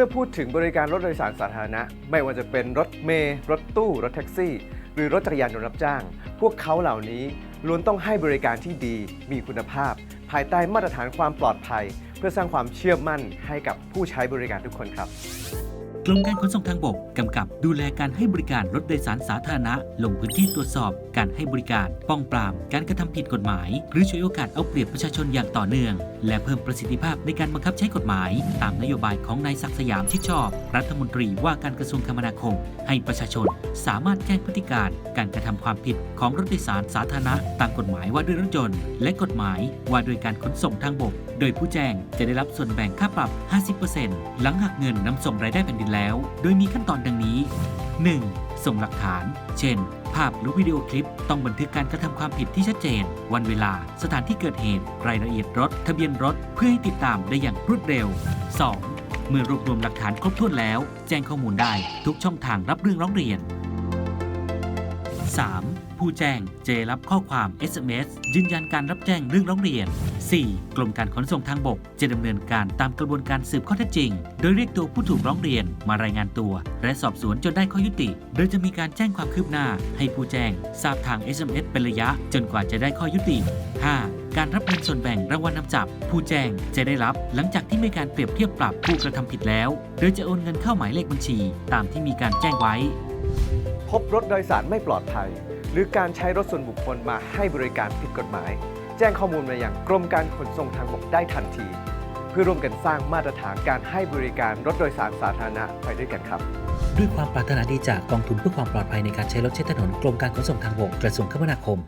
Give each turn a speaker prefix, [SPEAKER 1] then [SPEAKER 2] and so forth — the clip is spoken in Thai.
[SPEAKER 1] ื่อพูดถึงบริการรถโดยสารสาธารณะ ไม่ว่าจะเป็นรถเมล์รถตู้ รถแท็กซี่ หรือรถจักรยานยนต์รับจ้าง พวกเขาเหล่านี้ล้วนต้องให้บริการที่ดี มีคุณภาพ ภายใต้มาตรฐานความปลอดภัย เพื่อสร้างความเชื่อมั่นให้กับผู้ใช้บริการทุกคนครับ
[SPEAKER 2] กรมการขนส่งทางบกกำกับดูแลการให้บริการรถโดยสารสาธารณะ ลงพื้นที่ตรวจสอบการให้บริการ ป้องปราม การกระทำผิดกฎหมาย หรือฉวยโอกาสเอาเปรียบประชาชนอย่างต่อเนื่อง และเพิ่มประสิทธิภาพในการบังคับใช้กฎหมาย ตามนโยบายของนายศักสยามชิดชอบ รัฐมนตรีว่าการกระทรวงคมนาคม ให้ประชาชน สามารถแจ้งพฤติการ การกระทำความผิดของรถโดยสารสาธารณะ ตามกฎหมายว่าด้วยรถยนต์ และกฎหมายว่าด้วยการขนส่งทางบก โดยผู้แจ้งจะได้รับส่วนแบ่งค่าปรับ 50%หลังหักเงินนำส่งรายได้แผ่นดินแล้ว โดยมีขั้นตอนดังนี้ 1. ส่งหลักฐาน เช่น ภาพหรือวิดีโอคลิปต้องบันทึกการกระทำความผิดที่ชัดเจน วันเวลา สถานที่เกิดเหตุ รายละเอียดรถ ทะเบียนรถ เพื่อให้ติดตามได้อย่างรวดเร็ว 2. เมื่อรวบรวมหลักฐานครบถ้วนแล้ว แจ้งข้อมูลได้ทุกช่องทางรับเรื่องร้องเรียน 3. ผู้แจ้งจะรับข้อความ SMS ยืนยันการรับแจ้งเรื่องร้องเรียน 4. กรมการขนส่งทางบกจะดำเนินการตามกระบวนการสืบข้อเท็จจริง โดยเรียกตัวผู้ถูกร้องเรียนมารายงานตัว และสอบสวนจนได้ข้อยุติ โดยจะมีการแจ้งความคืบหน้า ให้ผู้แจ้งทราบทาง SMS เป็นระยะจนกว่าจะได้ข้อยุติ 5. การรับเงินส่วนแบ่งรางวัลนำจับ ผู้แจ้งจะได้รับหลังจากที่มีการเปรียบเทียบปรับผู้กระทำผิดแล้ว โดยจะโอนเงินเข้าหมายเลขบัญชี ตามที่มีการแจ้งไว้
[SPEAKER 1] พบรถโดยสารไม่ปลอดภัย หรือการใช้รถส่วนบุคคลมาให้บริการผิดกฎหมาย แจ้งข้อมูลมาอย่างกรมการขนส่งทางบกได้ทันที เพื่อร่วมกันสร้างมาตรฐานการให้บริการรถโดยสารสาธารณะไปด้วยกันครับ
[SPEAKER 3] ด้วยความปรารถนาดีจากกองทุนเพื่อความปลอดภัยในการใช้รถใช้ถนนกรมการขนส่งทางบกกระทรวงคมนาคม